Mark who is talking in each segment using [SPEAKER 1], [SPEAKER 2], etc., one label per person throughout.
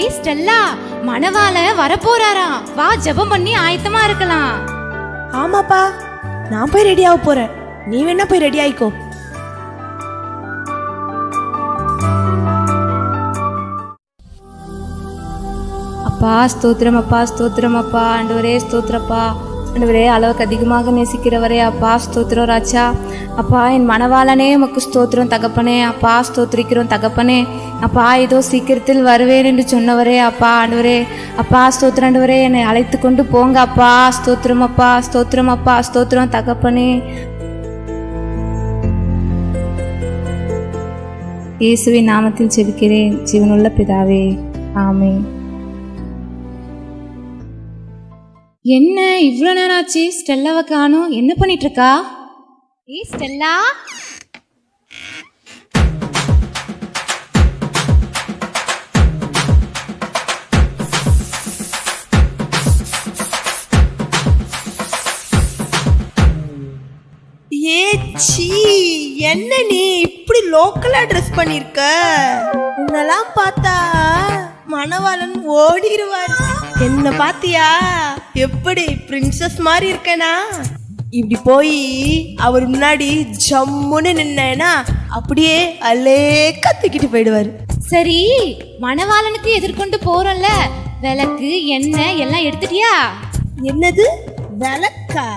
[SPEAKER 1] ஏய் ஸ்டெல்லா மணவாள வரப்போறாராம் வா ஜெபம் பண்ணி ஆயத்தமா இருக்கலாம்.
[SPEAKER 2] ஆமாப்பா நான் போய் ரெடி ஆக போறேன். நீ வேணா போய் ரெடி ஆயிக்கோ.
[SPEAKER 1] அப்பா ஸ்தோத்திரம் அப்பா ஸ்தோத்திரம் அப்பா ஆண்டவரே ஸ்தோத்திரப்பா. ஆண்டவரே அளவுக்கு அதிகமாக நேசிக்கிறவரே அப்பா ஸ்தோத்திரம் ராஜா. அப்பா என் மனவாளனே உமக்கு ஸ்தோத்திரம் தகப்பனே. அப்பா ஸ்தோத்திரிக்கிறோம் தகப்பனே. அப்பா ஏதோ சீக்கிரத்தில் வருவேன் என்று சொன்னவரே அப்பா ஆண்டவரே. அப்பா ஸ்தோத்திரம் ஆண்டவரே என்னை அழைத்து கொண்டு போங்க அப்பா. ஸ்தோத்திரம் அப்பா ஸ்தோத்திரம் அப்பா ஸ்தோத்திரம் தகப்பனே. இயேசுவின் நாமத்தில் ஜெபிக்கிறேன். ஜீவனுள்ள பிதாவே ஆமே என்ன இவ்வளோ நேரம் ஆச்சு ஸ்டெல்லாவை காணும். என்ன பண்ணிட்டு இருக்கா ஏய் ஸ்டெல்லா?
[SPEAKER 2] ஏச்சி என்ன நீ இப்படி லோக்கலா ட்ரெஸ் பண்ணிருக்க? உன்னெல்லாம் பார்த்தா மணவாளன் ஓடிடுவார் என்ன பாத்தியா எப்படி பிரின்சஸ் மாதிரி இருக்கேனா? இப்படி போய் அவர் முன்னாடி ஜம்முன்னு நின்னேனா அப்படியே அலேக்கா தூக்கிட்டு போயிடுவாரு.
[SPEAKER 1] சரி மணவாளனுக்கு எதிர்கொண்டு போறோம்ல. விளக்கு எண்ணெய் எல்லாம் எடுத்துட்டியா?
[SPEAKER 2] என்னது? விளக்கா?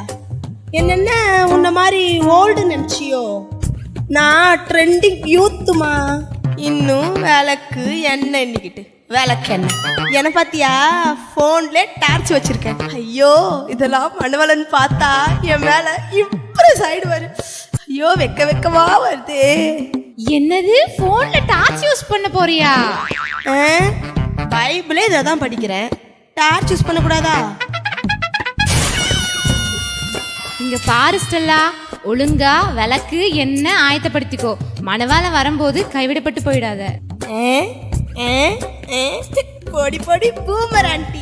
[SPEAKER 2] என்னென்ன உன்ன மாதிரி ஓல்டு நினச்சியோ? நான் ட்ரெண்டிங் யூத்துமா இன்னும் விளக்கு எண்ணெய் எண்ணிக்கிட்டு. விளக்கு எண்ணெய் என்ன பாத்தியா? ஃபோன்ல டார்ச் வச்சிருக்கேன். ஐயோ இதெல்லாம் மணவலன் பார்த்தா என் மேல இம்ப்ரெஸ் ஆயிடுவாரு. ஐயோ வெக்க வெக்கமா வருதே.
[SPEAKER 1] என்னது? போன்ல டார்ச் யூஸ் பண்ண போறியா?
[SPEAKER 2] பைபிளே இதை தான் படிக்கிறேன். டார்ச் யூஸ் பண்ணக்கூடாதா?
[SPEAKER 1] இங்க பாரு ஸ்டெல்லா. ஒழுங்கா விளக்கு எண்ணெய் ஆயத்தப்படுத்திக்கோ. மணவாளன் வரும்போது கைவிடப்பட்டு போயிடாத.
[SPEAKER 2] ஏ பொடி பொடி பூமர் ஆண்டி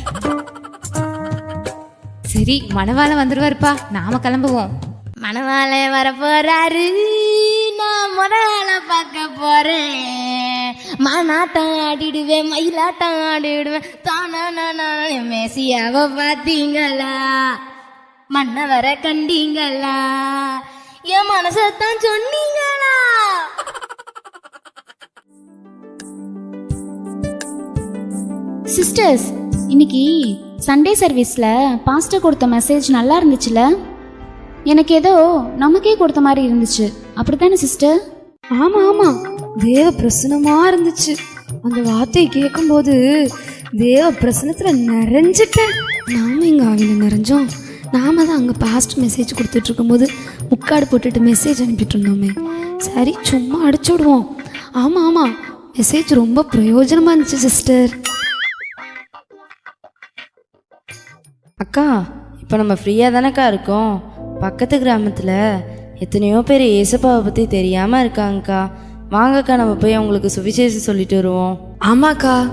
[SPEAKER 1] சரி மணவாளன் வந்துருவாருப்பா நாம கிளம்புவோம்
[SPEAKER 3] மணவாளன் வர போறாரு நான் முதலாள பார்க்க போறேன் மானாட்டம் ஆடிடுவேன் மயிலாட்டம் ஆடிடுவேன் தானா நான் மேசியாவ பார்த்தீங்களா மன்னவர கண்டீங்களா என் மனசத்தான் சொன்னீங்களா
[SPEAKER 4] சிஸ்டர்ஸ் இன்னைக்கு சண்டே சர்வீஸில் பாஸ்டர் கொடுத்த மெசேஜ் நல்லா இருந்துச்சுல? எனக்கு ஏதோ நமக்கே கொடுத்த மாதிரி இருந்துச்சு. அப்படித்தானே சிஸ்டர்
[SPEAKER 5] ஆமாம் ஆமாம் தேவ பிரசனமாக இருந்துச்சு. அந்த வார்த்தையை கேட்கும்போது தேவ பிரசனத்தில் நிறைஞ்சிட்டேன் நாம எங்கள் ஆவியில் நிறைஞ்சோம். நாம தான் அங்கே பாஸ்ட் மெசேஜ் கொடுத்துட்ருக்கும்போது முக்காடு போட்டுட்டு மெசேஜ் அனுப்பிட்டு இருந்தோமே. சரி சும்மா அடிச்சு விடுவோம். ஆமாம் ஆமாம் மெசேஜ் ரொம்ப பிரயோஜனமாக இருந்துச்சு சிஸ்டர்
[SPEAKER 6] அக்கா இப்போ நம்ம ஃப்ரீயாக தானேக்கா இருக்கோம்? பக்கத்து கிராமத்தில் எத்தனையோ பேர் ஏசப்பாவை பற்றி தெரியாமல் இருக்காங்கக்கா. வாங்கக்கா நம்ம போய் அவங்களுக்கு சுவிசேஷம் சொல்லிட்டு வருவோம்.
[SPEAKER 5] ஆமாக்கா.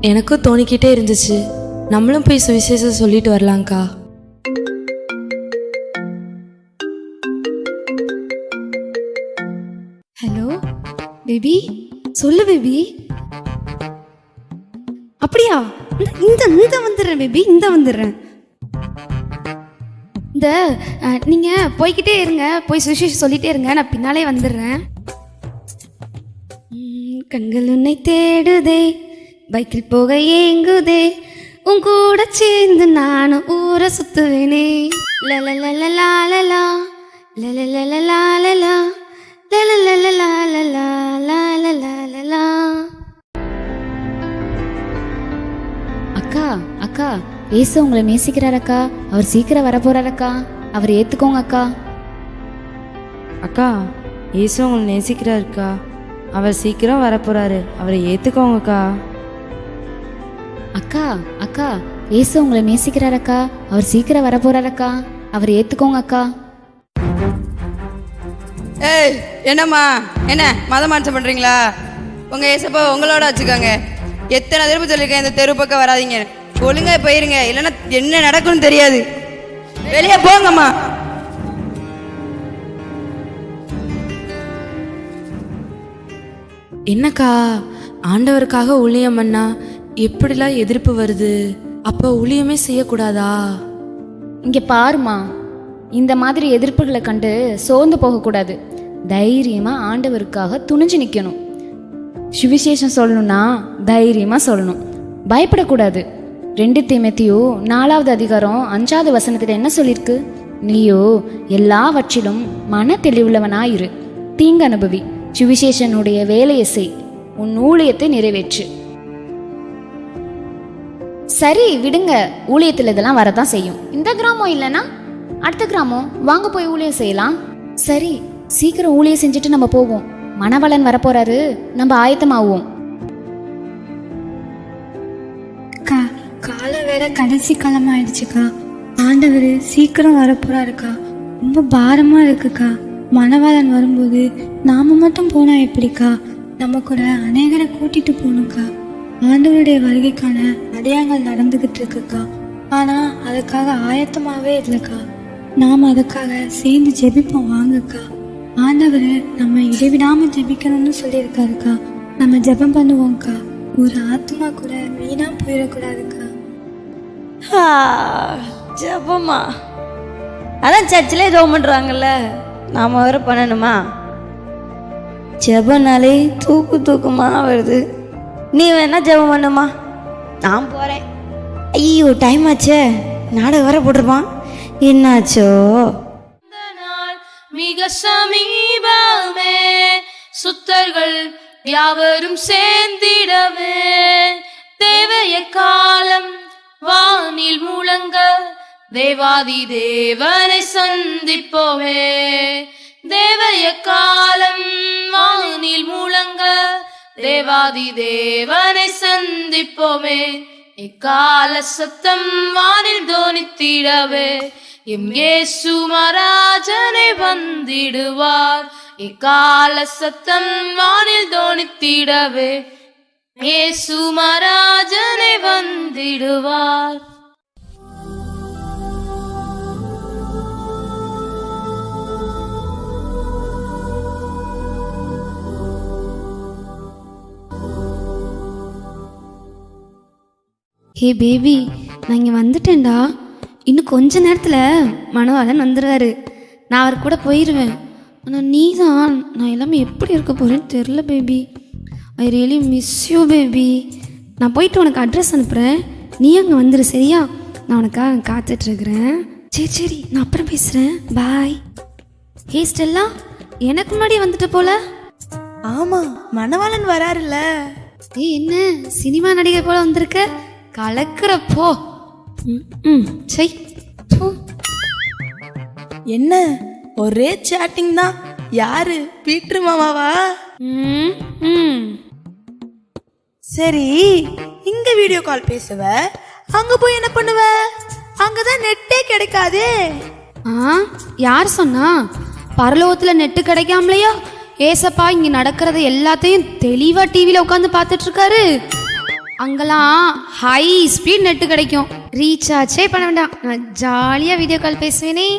[SPEAKER 5] எனக்கும் தோணிக்கிட்டே இருந்துச்சு. நம்மளும் போய் சுவிசேஷம் சொல்லிட்டு வரலாம்க்கா. Hello baby? சொல்லு பேபி. அப்படியா? இந்த- இந்த இந்த வந்துடுறேன் பேபி இந்த வந்துடுறேன். இந்த நீங்கள் நீங்க போய்கிட்டே இருங்க போய் சுவிசேஷம் சொல்லிட்டே இருங்க நான் பின்னாலே வந்துடுறேன் கண்கள் உன்னை தேடுதே பைக்கில் போக ஏங்குதே உன் கூட சேர்ந்து நானும் ஊரை சுத்துவேனே லலலலலாலலா, லலலலலாலலா,
[SPEAKER 4] அக்கா அக்கா ஏசு உங்களை நேசிக்கிறார் அக்கா அவர் சீக்கிரம் வர போறார் அக்கா அவர் ஏத்துக்கோங்க அக்கா
[SPEAKER 6] அக்கா ஏசு உங்களை நேசிக்கிறாருக்கா? அவர் சீக்கிரம் வரப்போறாரு. அவரை ஏற்றுக்கோங்கக்கா
[SPEAKER 4] அக்கா அக்கா ஏசு உங்களை நேசிக்கிறார் அக்கா அவர் சீக்கிரம் வர போறார் அக்கா அவர் ஏத்துக்கோங்க அக்கா
[SPEAKER 7] ஏய் என்னம்மா? என்ன மத மாற்றம் பண்றீங்களா? உங்க ஏசப்பா உங்களோட வச்சுக்கோங்க. எத்தனை திரும்ப சொல்லியிருக்கேன் இந்த தெரு பக்கம் வராதீங்க ஒழுங்கா போயிருங்க. இல்லைன்னா என்ன நடக்கும்னு தெரியாது. வெளியே போங்கம்மா.
[SPEAKER 6] என்னக்கா ஆண்டவருக்காக ஊழியம் அண்ணா எப்படிலாம் எதிர்ப்பு வருது? அப்போ ஊழியமே செய்யக்கூடாதா?
[SPEAKER 4] இங்கே பாருமா இந்த மாதிரி எதிர்ப்புகளை கண்டு சோர்ந்து போகக்கூடாது. தைரியமாக ஆண்டவருக்காக துணிஞ்சு நிற்கணும் சுவிசேஷம் சொல்லணும்னா தைரியமாக சொல்லணும். பயப்படக்கூடாது. ரெண்டு தீமத்தியோ நாலாவது அதிகாரம் அஞ்சாவது வசனத்தில் என்ன சொல்லியிருக்கு நீயோ எல்லாவற்றிலும் மன தெளிவுள்ளவனாயிரு தீங்கு அனுபவி சுவிசேஷனுடைய வேலையை செய். உன் ஊழியத்தை நிறைவேற்று. சரி விடுங்க. ஊழியத்தில் இதெல்லாம் வரதான் செய்யும். இந்த கிராமம் இல்லைன்னா அடுத்த கிராமம்? வாங்க போய் ஊழியம் செய்யலாம். சரி சீக்கிரம் ஊழியம் செஞ்சுட்டு நம்ம போவோம். மணவளன் வரப்போறாரு. நம்ம ஆயத்தமாவோம்.
[SPEAKER 5] வேற கடைசி காலம் ஆயிடுச்சுக்கா ஆண்டவர் சீக்கிரம் வரப்போறாருக்கா. ரொம்ப பாரமா இருக்குக்கா. மணவாளன் வரும்போது நாம மட்டும் போனா எப்படிக்கா? நம்ம கூட அநேகரை கூட்டிட்டு போகணும்க்கா. ஆண்டவருடைய வருகைக்கான அடையாளங்கள் நடந்துகிட்டு இருக்குக்கா. ஆனா அதுக்காக ஆயத்தமாவே இல்லைக்கா. நாம் அதுக்காக சேர்ந்து ஜெபிப்போம் வாங்கக்கா. ஆண்டவர் நம்ம இடைவிடாம ஜெபிக்கணும்னு சொல்லியிருக்காருக்கா. நம்ம ஜெபம் பண்ணுவோம்க்கா. ஒரு ஆத்மா கூட வீணா போயிடக்கூடாதுக்கா.
[SPEAKER 7] ஜபமா? அதான் சர்ச்சிலே ஜெபம் பண்ணுறாங்கல்ல நாம் வேற பண்ணணுமா? ஜபனாலே தூக்கு தூக்குமா வருது. நீ வேணா ஜெபம் பண்ணுமா? நான் போகிறேன் ஐயோ டைம் ஆச்சே. நாடகம் வர போட்டிருப்பான். என்னாச்சோ?
[SPEAKER 8] மிக சமீபமே. சுத்தர்கள் யாவரும் சேர்ந்திடவே. தேவைய காலம் வானில் முழங்க தேவாதி தேவனை சந்திப்போமே. தேவய காலம் வானில் முழங்க தேவாதி தேவனை சந்திப்போமே. இக்கால சத்தம் வானில் தோனித்திடவே எம் ஏசு மராஜனை வந்திடுவார். இக்கால சத்தம் வானில் தோனித்திடவே இயேசு மராஜனை வந்திடுவார்.
[SPEAKER 5] ஹே பேபி நான் இங்கே வந்துட்டேன்டா. இன்னும் கொஞ்ச நேரத்தில் மணவாளன் வந்துடுவாரு நான் அவர் கூட போயிடுவேன் ஆனால் நீ தான் நான் எல்லாமே எப்படி இருக்க போகிறேன்னு தெரில baby. I really miss you baby நான் போயிட்டு உனக்கு அட்ரஸ் அனுப்புகிறேன் நீ அங்கே வந்துடு சரியா? நான் உனக்காக காத்துட்ருக்குறேன். சரி சரி. நான் அப்புறம் பேசுகிறேன் பாய் ஹே ஸ்டெல்லா எனக்கு முன்னாடி வந்துட்ட போல?
[SPEAKER 2] ஆமா மணவாளன் வராருல்ல.
[SPEAKER 5] ஏய் என்ன? சினிமா நடிகை போல வந்திருக்க? கலக்கிறப்போ ம், ம். சை. தூ.
[SPEAKER 2] என்ன? ஒரே சேட்டிங் தான். யாரு? பீட்ரு மாமாவா?
[SPEAKER 5] ம், ம்.
[SPEAKER 2] சரி இங்க வீடியோ கால் பேசுவ? அங்க போய் என்ன பண்ணுவ? அங்கதான் நெட்டே கிடைக்காதே.
[SPEAKER 5] ஆ யார் சொன்னா? பரலோகத்துல நெட்டு கிடைக்காமலையா? ஏசப்பா இங்க நடக்கிறத எல்லாத்தையும் தெளிவா டிவியில உட்காந்து பார்த்துட்டு இருக்காரு அங்கெல்லாம் ஹை ஸ்பீட் நெட்டு கிடைக்கும். ரீசார்ஜே பண்ண வேண்டாம். நான் ஜாலியா வீடியோ கால் பேசுவேனே.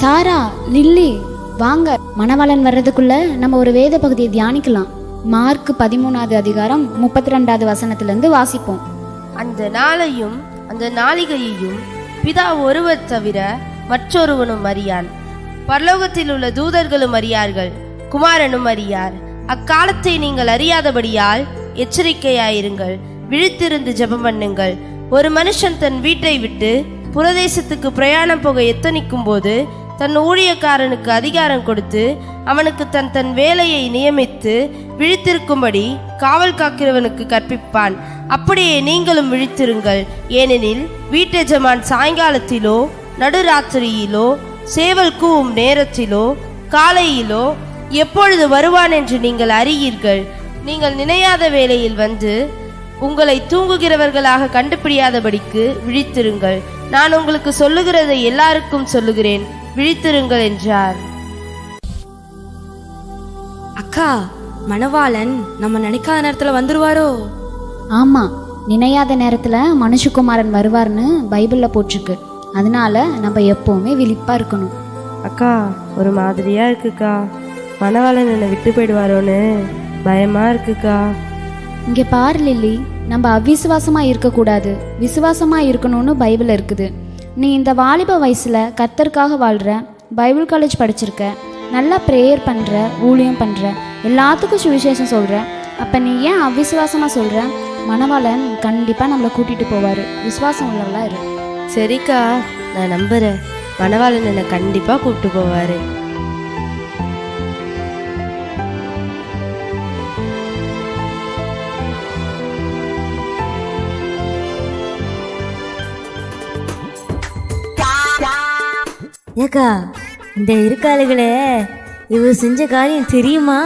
[SPEAKER 4] சாரா லில்லி வாங்க மணவாளன் வர்றதுக்குள்ள நம்ம ஒரு வேத பகுதியை தியானிக்கலாம். மார்க் பதிமூணாவது அதிகாரம் முப்பத்தி ரெண்டாவது வசனத்திலிருந்து வாசிப்போம்.
[SPEAKER 9] அந்த நாளையும் அந்த நாளிகையையும் பிதா ஒருவர் தவிர மற்றொருவனும் அறியான். பரலோகத்தில் உள்ள தூதர்களும் அறியார்கள் குமாரனும் அறியார். அக்காலத்தை நீங்கள் அறியாதபடியால் எச்சரிக்கையாயிருங்கள் விழித்திருந்து ஜெபம் பண்ணுங்கள். ஒரு மனுஷன் தன் வீட்டை விட்டு புரதேசத்துக்கு பிரயாணம் போக எத்தனிக்கும் போது தன் ஊழியக்காரனுக்கு அதிகாரம் கொடுத்து அவனுக்கு தன் தன் வேலையை நியமித்து விழித்திருக்கும்படி காவல் காக்கிறவனுக்கு கற்பிப்பான். அப்படியே நீங்களும் விழித்திருங்கள். ஏனெனில் வீட்டெஜமான் சாயங்காலத்திலோ நடுராத்திரியிலோ சேவல் கூவும் நேரத்திலோ காலையிலோ எப்பொழுது வருவான் என்று நீங்கள் அறியீர்கள். நீங்கள் நினையாத வேளையில் வந்து உங்களை தூங்குகிறவர்களாக கண்டுபிடியாதபடிக்கு விழித்திருங்கள். நான் உங்களுக்கு சொல்லுகிறதை எல்லாருக்கும் சொல்லுகிறேன். விழித்திருங்கள் என்றார்.
[SPEAKER 6] அக்கா மணவாளன் நம்ம நினைக்காத நேரத்துல வந்துருவாரோ?
[SPEAKER 4] ஆமா நினையாத நேரத்துல மனுஷகுமாரன் வருவார்னு பைபிள்ல போட்டிருக்கு. அதனால நம்ம எப்பவுமே விழிப்பா இருக்கணும்.
[SPEAKER 9] அக்கா ஒரு மாதிரியா இருக்குக்கா.
[SPEAKER 6] மணவாளன் என்னை விட்டு போயிடுவாரோன்னு பயமா இருக்குக்கா.
[SPEAKER 4] இங்க பாரு லில்லி. நம்ம அவிசுவாசமா இருக்கக்கூடாது. விசுவாசமா இருக்கணும்னு பைபிள் இருக்குது. நீ இந்த வாலிப வயசில் கத்தருக்காக வாழ்கிற பைபிள் காலேஜ் படிச்சிருக்க நல்லா ப்ரேயர் பண்ணுற ஊழியம் பண்ணுற எல்லாத்துக்கும் சுவிசேஷம் சொல்கிற அப்போ நீ ஏன் அவிசுவாசமாக சொல்கிற மணவாளன் கண்டிப்பாக நம்மளை கூட்டிகிட்டு போவார். விசுவாசம் உள்ளவெல்லாம் இரு.
[SPEAKER 6] சரிக்கா நான் நம்புகிறேன் மணவாளன் என்னை கண்டிப்பாக கூப்பிட்டு போவார்.
[SPEAKER 10] ஏக்கா இந்த இருக்காளுகளே இவ செஞ்ச காரியம் தெரியுமா?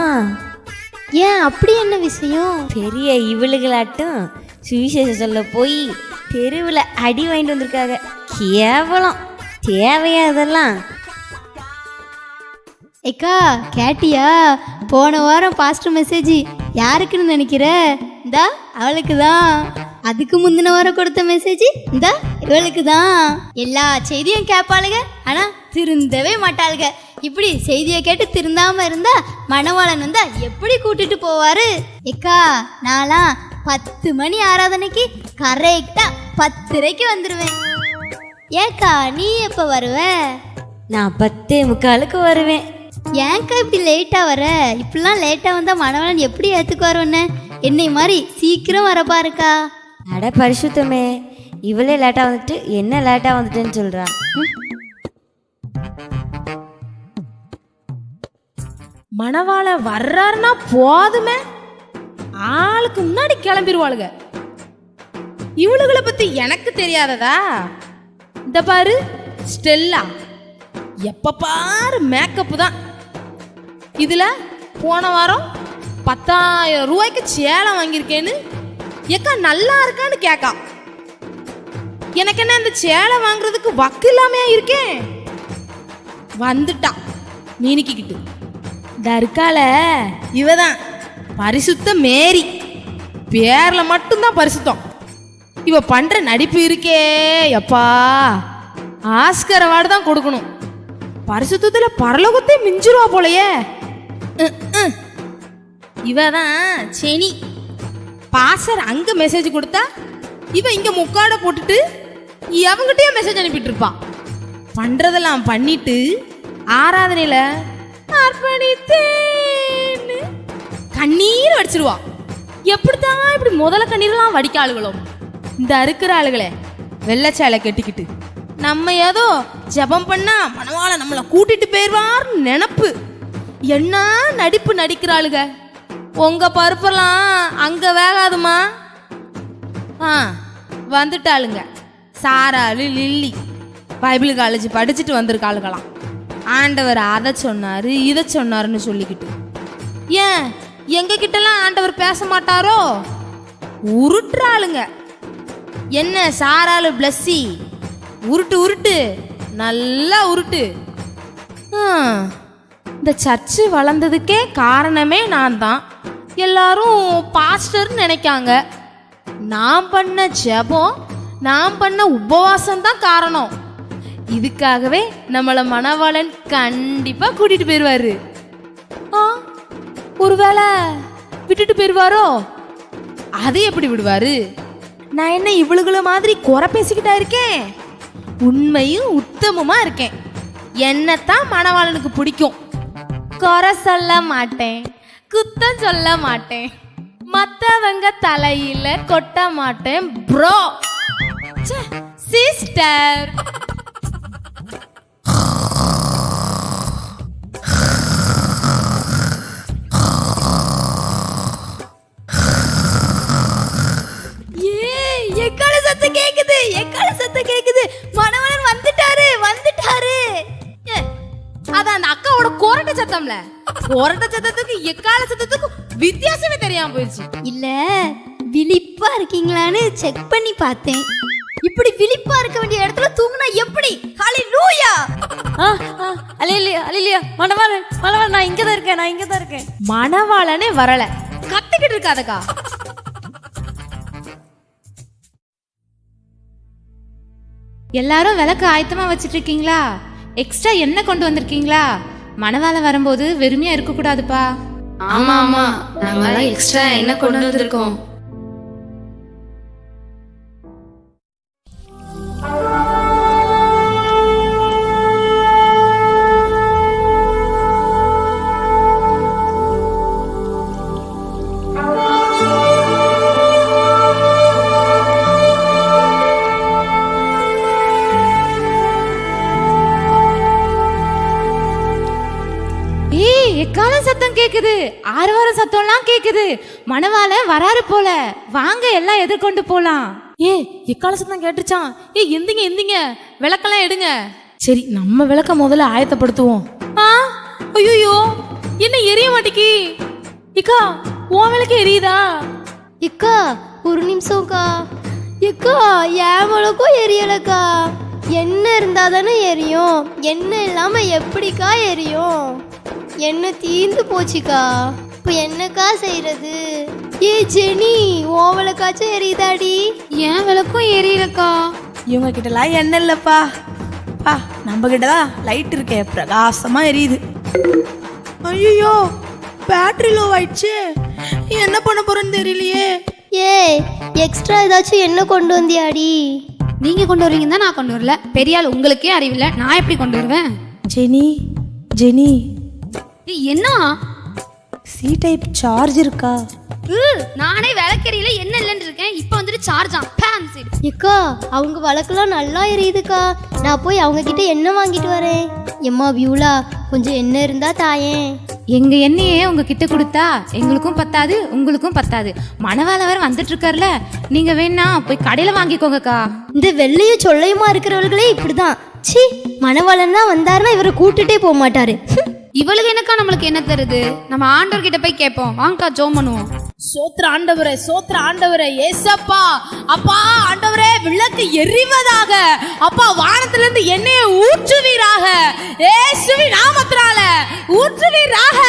[SPEAKER 3] ஏன் அப்படி என்ன விஷயம்?
[SPEAKER 10] பெரிய இவளுகளாட்டும் சுவிசேஷம் சொல்ல போய் தெருவில் அடி வாங்கிட்டு வந்திருக்காங்க. கேவலம் தேவையா இதெல்லாம்?
[SPEAKER 3] ஏக்கா கேட்டியா? போன வாரம் பாஸ்டர் மெசேஜ் யாருக்குன்னு நினைக்கிற? இந்தா அவளுக்கு தான் அதுக்கு முந்தின வாரம் கொடுத்த மெசேஜ் இந்தா இவளுக்கு தான் எல்லா செய்தியும் கேட்பாளுங்க ஆனா திருந்தவே மாட்டாளுங்க இப்படி செய்தியை கேட்டு திருந்தாம இருந்தா மணவாளன் வந்தா எப்படி கூட்டிட்டு போவாரு? ஏக்கா நான்லாம் பத்து மணி ஆராதனைக்கு கரெக்டா பத்தரைக்கு வந்துருவேன். ஏக்கா நீ எப்ப வருவ?
[SPEAKER 10] நான் பத்தே முக்காலுக்கு வருவேன்.
[SPEAKER 3] ஏன்க்கா இப்படி லேட்டாக வர? இப்படிலாம் லேட்டாக வந்தால் மணவளன் எப்படி ஏற்றுக்குவார் உன்னை? என்னை மாதிரி சீக்கிரம் வர பாருக்கா.
[SPEAKER 10] அட பரிசுத்தமே இவளே லேட்டாக வந்துட்டு என்ன லேட்டாக வந்துட்டேன்னு சொல்றா? ம்.
[SPEAKER 8] மணவாள வர்றாருன்னா போதுமே. ஆளுக்கு முன்னாடி கிளம்பிடுவாளுங்க இவளுகளை பத்தி எனக்கு தெரியாததா? இந்த பாரு ஸ்டெல்லா. எப்ப பாரு மேக்கப் தான். இதுல போன வாரம் பத்தாயிரம் ரூபாய்க்கு சேலம் வாங்கியிருக்கேன்னு ஏக்கா நல்லா இருக்கான்னு கேக்கா. எனக்கு என்ன இந்த சேலை வாங்குறதுக்கு வக்கு இல்லாமையா இருக்கேன்? வந்துட்டான் மீனிக்கிட்டு இந்த இருக்கால இவதான். பரிசுத்த மேரி. பேர்ல மட்டும்தான் பரிசுத்தம். இவ பண்ற நடிப்பு இருக்கே எப்பா ஆஸ்கர் அவார்டு தான் கொடுக்கணும். பரிசுத்தத்துல பரலோகத்தை மிஞ்சிருவா போலயே. உம். இவதான் செனி. பாசர் அங்க மெசேஜ் கொடுத்தா இவ இங்க முக்காட போட்டுட்டு எவங்கிட்டயே மெசேஜ் அனுப்பிட்டு இருப்பான் பண்றதெல்லாம் பண்ணிட்டு ஆராதனையில அர்ப்பணித்தேன்னு கண்ணீர் வடிச்சிருவா. எப்படித்தான் இப்படி முதல்ல கண்ணீர்லாம் வடிக்க ஆளுகளும் இந்த அறுக்கிற ஆளுகளே வெள்ளச்சேலை கட்டிக்கிட்டு. நம்ம ஏதோ ஜெபம் பண்ணா மனவாள நம்மளை கூட்டிட்டு போயிருவார்னு நினப்பு. என்ன நடிப்பு நடிக்கிறாளுக உங்க பருப்பெல்லாம் அங்க வேகாதுமா? ஆ வந்துட்டாளுங்க. சாராளு லில்லி. பைபிள் காலேஜ் படிச்சுட்டு வந்திருக்காளுகளாம் ஆண்டவர் அதை சொன்னார் இதை சொன்னார்னு சொல்லிக்கிட்டு. ஏன்? எங்ககிட்டலாம் ஆண்டவர் பேச மாட்டாரோ? உருட்டுறாளுங்க என்ன சாராளு பிளஸ்ஸி உருட்டு உருட்டு. நல்லா உருட்டு. இந்த சர்ச்சு வளர்ந்ததுக்கே காரணமே நான் தான் எல்லாரும் பாஸ்டர்னு நினைக்காங்க. நான் பண்ண ஜெபம் நான் பண்ண உபவாசம் தான் காரணம். இதுக்காகவே நம்மளை மணவாளன் கண்டிப்பா கூட்டிட்டு போயிருவாரு. ஆ, ஒருவேளை விட்டுட்டு போயிருவாரோ? அது எப்படி விடுவாரு? நான் என்ன இவளுகள மாதிரி குறை பேசிக்கிட்டா இருக்கேன்? உண்மையும் உத்தமமா இருக்கேன். என்னத்தான் மணவாளனுக்கு பிடிக்கும். குறை சொல்ல மாட்டேன். குத்தம் சொல்ல மாட்டேன். மத்தவங்க தலையில கொட்ட மாட்டேன் ப்ரோ சிஸ்டர் கொரட்ட சத்தத்துக்கு எக்கால சத்தத்துக்கும் வித்தியாசமே தெரியாம போயிடுச்சு.
[SPEAKER 3] இல்ல விழிப்பா இருக்கீங்களான்னு செக் பண்ணி பார்த்தேன். இப்படி விழிப்பா இருக்க வேண்டிய இடத்துல தூங்குனா எப்படி? ஹalleluya
[SPEAKER 10] ஆ ஆ அலையிலையா அலையிலையா மணவாளன் மணவாளன் நான் இங்கே தான் இருக்கேன் நான் இங்கே தான் இருக்கேன்.
[SPEAKER 8] மணவாளனே வரல. கத்திக்கிட்டு இருக்காதக்கா.
[SPEAKER 1] எல்லாரும் விளக்கு ஆயத்தமா வச்சிட்டு இருக்கீங்களா? எக்ஸ்ட்ரா எண்ணெய் கொண்டு வந்திருக்கீங்களா? மணவாள வரும்போது வெறுமையா இருக்க கூடாதுப்பா
[SPEAKER 5] ஆமா ஆமா. நாங்கெல்லாம் எக்ஸ்ட்ரா என்ன கொண்டு வந்திருக்கோம்.
[SPEAKER 1] இருக்குது. கேக்குது மணவாள வராரு போல. வாங்க எல்லாம் எதிர்கொண்டு போலாம்.
[SPEAKER 8] ஏ எக்கால சத்தம் கேட்டுச்சான் ஏ எந்திங்க எந்திங்க. விளக்கெல்லாம் எடுங்க. சரி நம்ம விளக்க முதல்ல ஆயத்தப்படுத்துவோம். ஆ? ஐயோ என்ன எரிய மாட்டேக்கி? இக்கா உன் விளக்கு எரியுதா?
[SPEAKER 3] இக்கா ஒரு நிமிஷம்க்கா. இக்கா என் விளக்கும் எரியலக்கா. என்ன இருந்தா தானே எரியும். என்ன இல்லாம எப்படிக்கா எரியும்? என்ன தீர்ந்து போச்சுக்கா. இப்போ என்னக்கா செய்யறது ஏ ஜெனி ஓவலக்காச்சும் எரியுதாடி?
[SPEAKER 5] ஏன் விளக்கும் எரியலக்கா.
[SPEAKER 2] இவங்க கிட்டலாம் எண்ணெய் இல்லப்பா. பா நம்ம கிட்ட தான் லைட் இருக்கே பிரகாசமா எரியுது. ஐயோ பேட்டரி லோ ஆயிடுச்சு. என்ன பண்ண போறேன்னு தெரியலையே.
[SPEAKER 3] ஏ எக்ஸ்ட்ரா ஏதாச்சும் என்ன கொண்டு வந்தியாடி?
[SPEAKER 5] நீங்க கொண்டு வருவீங்க தான் நான் கொண்டு வரல. பெரிய ஆள் உங்களுக்கே அறிவில்ல. நான் எப்படி கொண்டு வருவேன்?
[SPEAKER 2] Jenny Jenny.
[SPEAKER 5] ஏய், என்ன?
[SPEAKER 2] சி டைப் சார்ஜ் இருக்கா?
[SPEAKER 5] நானே விளக்கெரியல என்ன இல்லைன்னு இருக்கேன். இப்போ வந்துட்டு சார்ஜ் ஆன்
[SPEAKER 3] இக்கா அவங்க வழக்கெல்லாம் நல்லா எரியுதுக்கா. நான் போய் அவங்க கிட்ட எண்ணெய் வாங்கிட்டு வரேன். எம்மா வியூலா கொஞ்சம் எண்ணெய் இருந்தா தாயேன்.
[SPEAKER 1] எங்க எண்ணெயே உங்ககிட்ட கொடுத்தா எங்களுக்கும் பத்தாது உங்களுக்கும் பத்தாது. மணவாள வேற வந்துட்டு இருக்கார்ல நீங்க வேணா போய் கடையில வாங்கிக்கோங்கக்கா.
[SPEAKER 3] இந்த வெள்ளையும் சொல்லையுமா இருக்கிறவர்களே இப்படிதான். சி மணவாளன்னா வந்தாருன்னா இவரை கூட்டுட்டே போக மாட்டாரு.
[SPEAKER 5] இவளுக்கு எனக்கா நம்மளுக்கு என்ன தருது? நம்ம ஆண்டவர் கிட்ட போய் கேட்போம். வாங்கக்கா ஜோம் பண்ணுவோம்.
[SPEAKER 2] சோத்திர ஆண்டவரே சோத்திர ஆண்டவரே ஏசப்பா அப்பா ஆண்டவரே விளக்கு எரிவதாக அப்பா வானத்துல இருந்து எண்ணெயை ஊற்றுவீராக. ஏசுவி நாமத்தினால ஊற்றுவீராக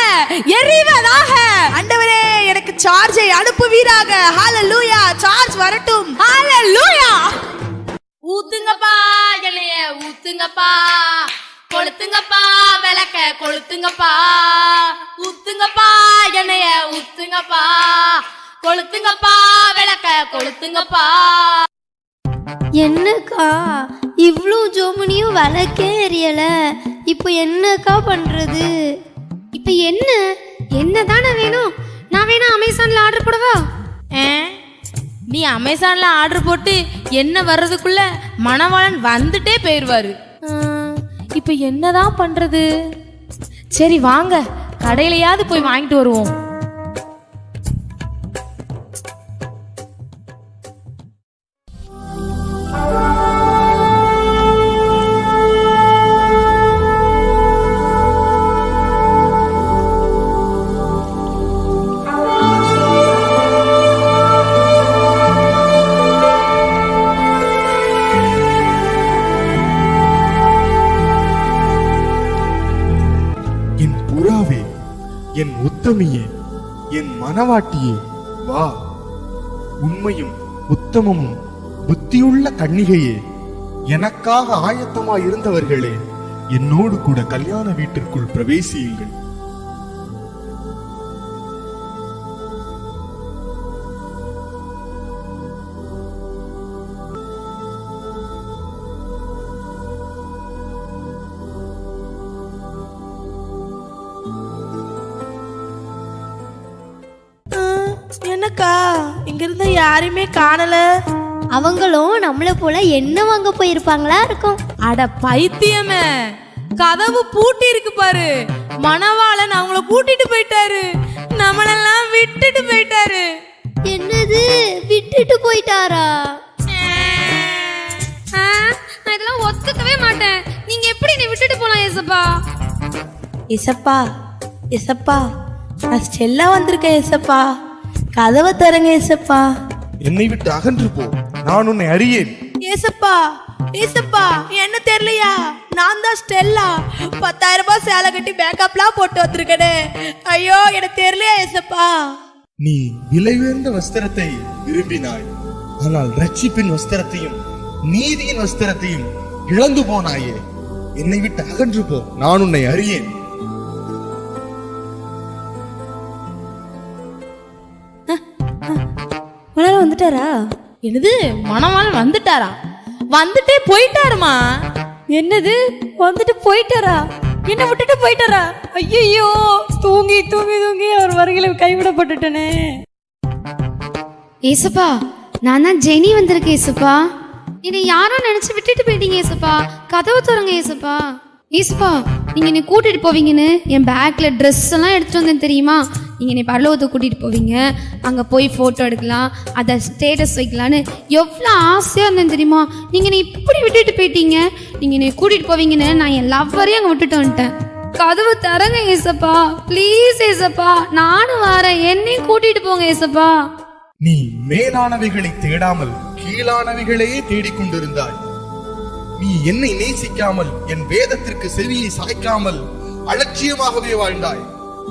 [SPEAKER 2] எரிவதாக. ஆண்டவரே எனக்கு சார்ஜை அனுப்புவீராக. ஹalleluya சார்ஜ் வரட்டும். ஹalleluya
[SPEAKER 8] ஊத்துங்கப்பா என்னைய ஊத்துங்கப்பா. கொளுத்துங்கப்பா ஊத்துங்கப்பா எண்ணெய ஊத்துங்கப்பா. கொளுத்துங்கப்பா விளக்க கொளுத்துங்கப்பா.
[SPEAKER 3] என்னக்கா இவ்வளோ ஜோமனியும் விளக்கே எரியல. இப்போ என்னக்கா பண்றது?
[SPEAKER 5] இப்போ என்ன? என்ன தானே வேணும்? நான் வேணா அமேசான்ல ஆர்டர் போடவா?
[SPEAKER 8] நீ அமேசான்ல ஆர்டர் போட்டு என்ன வர்றதுக்குள்ள மணவாளன் வந்துட்டே போயிடுவாரு இப்போ என்னதான் பண்றது? சரி வாங்க கடையிலையாவது போய் வாங்கிட்டு வருவோம்.
[SPEAKER 11] உத்தமமும் புத்தியுள்ள கன்னிகையே எனக்காக ஆயத்தமாய் இருந்தவர்களே என்னோடு கூட கல்யாண வீட்டிற்குள் பிரவேசியுங்கள்.
[SPEAKER 2] என்னக்கா? என்னக்கா இங்க இருந்த யாரையுமே காணல.
[SPEAKER 3] அவங்களும் நம்மளை போல எண்ணெய் வாங்க போயிருப்பாங்களா இருக்கும்.
[SPEAKER 8] அட பைத்தியமே. கதவு பூட்டி இருக்கு பாரு. மணவாளன் அவங்கள கூட்டிட்டு போயிட்டாரு. நம்மளெல்லாம் விட்டுட்டு போயிட்டாரு.
[SPEAKER 3] என்னது? விட்டுட்டு போயிட்டாரா?
[SPEAKER 5] ஆ, நான் இதெல்லாம் ஒத்துக்கவே மாட்டேன். நீங்க எப்படி என்னை விட்டுட்டு போலாம் ஏசப்பா?
[SPEAKER 2] இசப்பா இசப்பா நான் ஸ்டெல்லா வந்திருக்கேன் இசப்பா. கதவை தரங்க இசப்பா
[SPEAKER 11] என்னை விட்டு அகன்று போ. நான் உன்னை அறியேன்.
[SPEAKER 2] ஏசப்பா ஏசப்பா என்ன தெரியலையா? நான் தான் ஸ்டெல்லா. பத்தாயிரம் ரூபாய் சேலை கட்டி பேக்கப்லாம் போட்டு வந்திருக்கனே. ஐயோ எனக்கு தெரியலையா ஏசப்பா?
[SPEAKER 11] நீ விலை உயர்ந்த வஸ்திரத்தை விரும்பினாய். ஆனால் ரட்சிப்பின் வஸ்திரத்தையும் நீதியின் வஸ்திரத்தையும் இழந்து போனாயே. என்னை விட்டு அகன்று போ. நான் உன்னை அறியேன்.
[SPEAKER 10] வந்துட்டாரா?
[SPEAKER 8] என்னது மணவாளன் வந்துட்டாரா? வந்துட்டே போயிட்டாருமா?
[SPEAKER 10] என்னது வந்துட்டு போயிட்டாரா? என்ன விட்டுட்டு போயிட்டாரா? ஐயோ தூங்கி தூங்கி தூங்கி அவர் வருகையில கைவிடப்பட்டுட்டனே.
[SPEAKER 5] ஏசப்பா நான் தான் ஜெனி வந்திருக்கேன் ஏசப்பா. என்னை யாரோ நினைச்சு விட்டுட்டு போயிட்டீங்க ஏசப்பா. கதவு திறங்க ஏசப்பா. ஏசப்பா நீங்க என்னை கூட்டிட்டு போவீங்கன்னு? என் பேக்ல ட்ரெஸ் எல்லாம் எடுத்துட்டு வந்தேன் தெரியுமா? நீங்க என்னை பரலோகத்தை கூட்டிட்டு போவீங்க. அங்க போய் போட்டோ எடுக்கலாம் அதை ஸ்டேட்டஸ் வைக்கலான்னு எவ்வளோ ஆசையா இருந்தேன் தெரியுமா? நீங்க என்னை இப்படி விட்டுட்டு போயிட்டீங்க. நீங்க என்னை கூட்டிட்டு போவீங்கன்னு நான் என் லவ்வரையும் அங்க விட்டுட்டு வந்துட்டேன். கதவு தரங்க ஏசப்பா ப்ளீஸ் ஏசப்பா நானும் வரேன். என்னையும் கூட்டிட்டு போங்க ஏசப்பா
[SPEAKER 11] நீ மேலானவைகளை தேடாமல் கீழானவைகளையே தேடிக்கொண்டிருந்தாய். நீ என்னை நேசிக்காமல் என் வேதத்திற்கு செவியை சாய்க்காமல் அலட்சியமாகவே வாழ்ந்தாய்.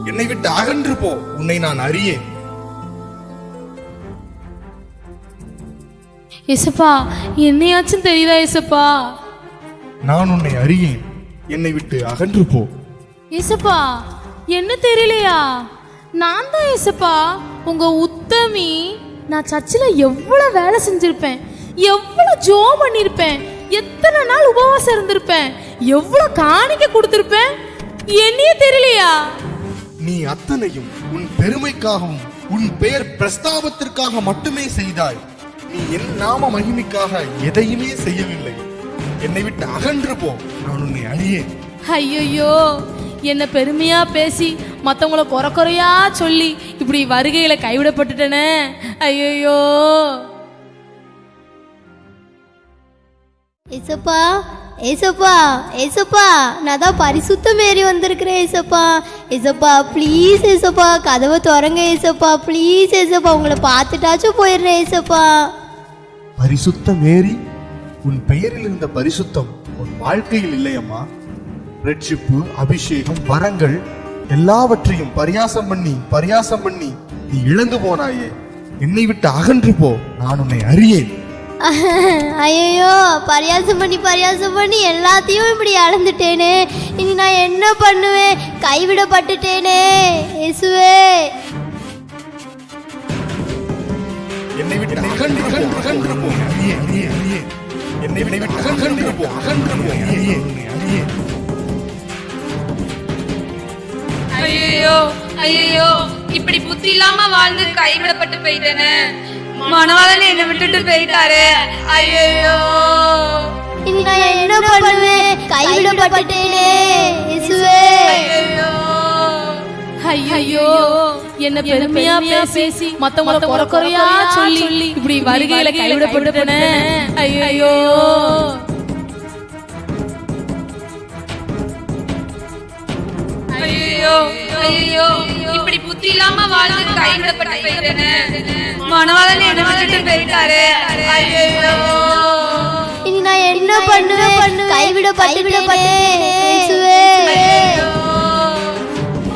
[SPEAKER 11] என்னை விட்டு அகன்று போ உன்னை நான் அறியேன்.
[SPEAKER 8] ஏசப்பா என்னையாச்சும் தெரியுதா ஏசப்பா
[SPEAKER 11] நான் உன்னை அறியேன். என்னை விட்டு அகன்று போ
[SPEAKER 8] ஏசப்பா என்ன தெரியலையா நான் தான் ஏசப்பா உங்க உத்தமி நான் சர்ச்சில் எவ்வளோ வேலை செஞ்சிருப்பேன் எவ்வளோ ஜோ பண்ணியிருப்பேன் எத்தனை நாள் உபவாசம் இருந்திருப்பேன்? எவ்வளோ காணிக்க கொடுத்துருப்பேன்? என்னையே தெரியலையா?
[SPEAKER 11] நீ அத்தனையும் உன் பெருமைக்காகவும் உன் பெயர் பிரஸ்தாபத்திற்காக மட்டுமே செய்தாய். நீ என் நாம மகிமைக்காக எதையுமே செய்யவில்லை. என்னை விட்டு அகன்று போ நான் உன்னை அறியேன்
[SPEAKER 8] ஐயோ என்ன பெருமையா பேசி மற்றவங்கள குறை குறையா சொல்லி இப்படி வருகையில கைவிடப்பட்டுட்டனே. ஐயோ
[SPEAKER 3] ஏசப்பா ஏசப்பா ஏசப்பா நான் தான் பரிசுத்தம் ஏறி வந்திருக்கிறேன் ஏசப்பா. ஏசப்பா ப்ளீஸ் ஏசப்பா கதவை திறங்க ஏசப்பா. ப்ளீஸ் ஏசப்பா உங்களை பார்த்துட்டாச்சும் போயிடுறேன் ஏசப்பா.
[SPEAKER 11] பரிசுத்த மேரி உன் பெயரில் இருந்த பரிசுத்தம் உன் வாழ்க்கையில் இல்லையம்மா. ரட்சிப்பு அபிஷேகம் வரங்கள் எல்லாவற்றையும் பரியாசம் பண்ணி பரியாசம் பண்ணி நீ இழந்து போனாயே. என்னை விட்டு அகன்று போ நான் உன்னை அறியேன்.
[SPEAKER 3] ஐயோ பரியாசம் பண்ணி பரியாசம் பண்ணி எல்லாத்தையும் இப்படி இழந்துட்டேனே இனி நான் என்ன பண்ணுவேன்? கைவிடப்பட்டுட்டேனே இயேசுவே.
[SPEAKER 11] என்னை விட்டு அகன்று போ. அகன்று போ. என்னை விட்டு அகன்று போ அகன்று போ.
[SPEAKER 1] ஐயோ ஐயோ இப்படி புத்தி இல்லாம வாழ்ந்து கைவிடப்பட்டு போயிட்டேனே. மணவாளன் என்னை விட்டுட்டு போயிட்டாரு ஐயோ
[SPEAKER 3] இனி நான் என்ன பண்ணுவேன் கைவிடப்பட்டுட்டேனே இயேசுவே.
[SPEAKER 8] ஐயோ என்ன பெருமையா பேசி மத்தவங்கள குறை குறையா சொல்லி இப்படி வருகையில கைவிடப்பட்டுட்டனே ஐயோ
[SPEAKER 1] ஐயோ ஐயோ இப்படி புத்தி இல்லாம வாழ்ந்து கைவிடப்பட்டு போயிட்டேனே மணவாளன் என்னை விட்டுட்டு போயிட்டாரு. ஐயோ
[SPEAKER 3] இனி நான் என்ன பண்ணுவேன்? கைவிடப்பட்டுட்டேனே. இயேசுவே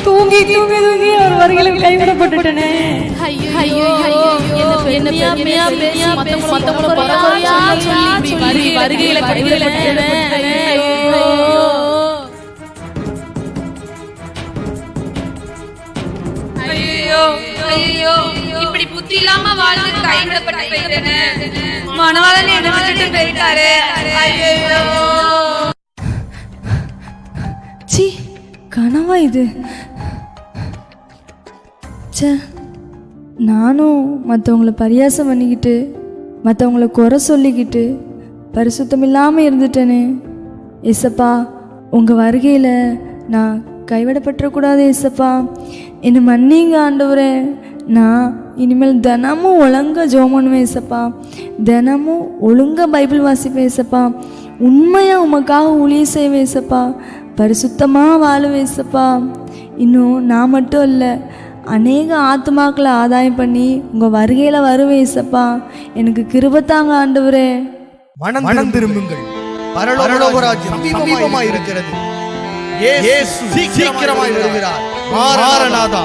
[SPEAKER 10] தூங்கி தூங்கி தூங்கி அவர் வருகையில கைவிடப்பட்டுட்டனே.
[SPEAKER 8] ஐயோ என்ன பெருமையா பேசி மத்தவங்கள குறையா சொல்லி வருகையில கைவிடப்பட்டுட்டனே. ஐயோ
[SPEAKER 1] இப்படி புத்தி இல்லாம வாழ்ந்து கைவிடப்பட்டு போயிட்டேனே. மனவாளன் என்ன விட்டுட்டு போயிட்டாரு. ஐயோ
[SPEAKER 12] சி கனவா இது. ச்சே நானும் மற்றவங்கள பரியாசம் பண்ணிக்கிட்டு மற்றவங்கள குறை சொல்லிக்கிட்டு பரிசுத்தம் இல்லாமல் இருந்துட்டேனே. எசப்பா உங்கள் வருகையில் நான் கைவிடப்பட்டுறக்கூடாது ஏசப்பா என்னை மன்னிங்க ஆண்டவரே. நான் இனிமேல் தினமும் ஒழுங்கா ஜோம் பண்ணுவேன் ஏசப்பா தினமும் ஒழுங்கா பைபிள் வாசிப்பேன் ஏசப்பா உண்மையாக உமக்காக ஊழிய செய்வேன் ஏசப்பா பரிசுத்தமாக வாழுவேன் ஏசப்பா இன்னும் நான் மட்டும் இல்லை அநேக ஆத்மாக்களை ஆதாயம் பண்ணி உங்கள் வருகையில் வருவேன் ஏசப்பா எனக்கு கிருபத்தாங்க ஆண்டவரே.
[SPEAKER 11] மனம் திரும்புங்கள். பரலோகராஜ்யம் இருக்கிறது. சீக்கிரமாய் வருகிறார். மாரநாதா